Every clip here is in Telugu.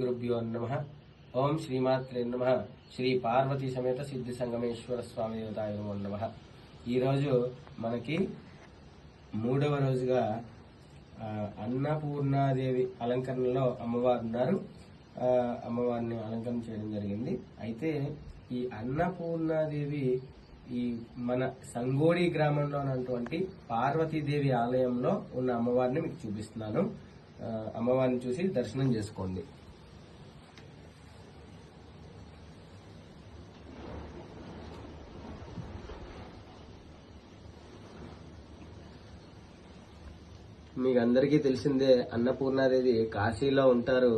గురుభ్యో నమ ఓం శ్రీమాత్రే నమ శ్రీ పార్వతి సమేత సిద్ధి సంగమేశ్వర స్వామి దేవతాయ నమ ఈరోజు మనకి మూడవ రోజుగా అన్నపూర్ణాదేవి అలంకరణలో అమ్మవారు ఉన్నారు. అమ్మవారిని అలంకరణ చేయడం జరిగింది. అయితే ఈ అన్నపూర్ణాదేవి ఈ మన సంగోడి గ్రామంలో ఉన్నటువంటి పార్వతీదేవి ఆలయంలో ఉన్న అమ్మవారిని మీకు చూపిస్తున్నాను. అమ్మవారిని చూసి దర్శనం చేసుకోండి. మీకు అందరికీ తెలిసిందే అన్నపూర్ణాదేవి కాశీలో ఉంటారు.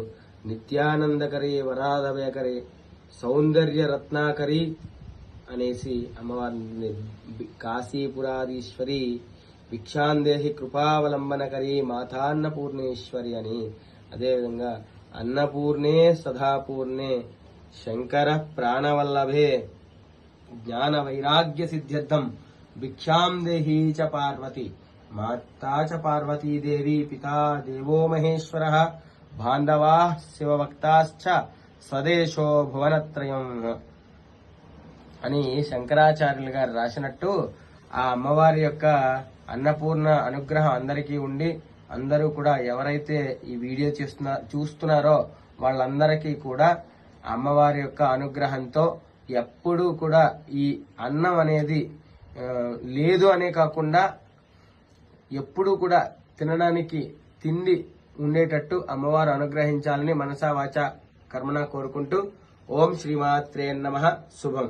నిత్యానందకరి వరాధవేకరి సౌందర్య రత్నాకరి అనేసి అమ్మవారిని కాశీపురాధీశ్వరి భిక్షాందేహి కృపావలంబనకరి మాతాన్నపూర్ణేశ్వరి అని. అదేవిధంగా అన్నపూర్ణే సదాపూర్ణే శంకర ప్రాణవల్లభే జ్ఞాన వైరాగ్య సిద్ధ్యర్థం భిక్షాం దేహీ చ పార్వతి. మాతా చ పార్వతీదేవి పితా దేవో మహేశ్వర బాంధవా శివభక్తాశ్చ స్వదేశో భువనత్రయం. అని శంకరాచార్యులు గారు రాసినట్టు ఆ అమ్మవారి యొక్క అన్నపూర్ణ అనుగ్రహం అందరికీ ఉండి అందరూ కూడా ఎవరైతే ఈ వీడియో చూస్తున్నా చూస్తున్నారో వాళ్ళందరికీ కూడా అమ్మవారి యొక్క అనుగ్రహంతో ఎప్పుడూ కూడా ఈ అన్నం అనేది లేదు అనే కాకుండా ఎప్పుడూ కూడా తినడానికి తిండి ఉండేటట్టు అమ్మవారు అనుగ్రహించాలని మనసా వాచ కర్మన కోరుకుంటూ ఓం శ్రీమాత్రే నమ. శుభం.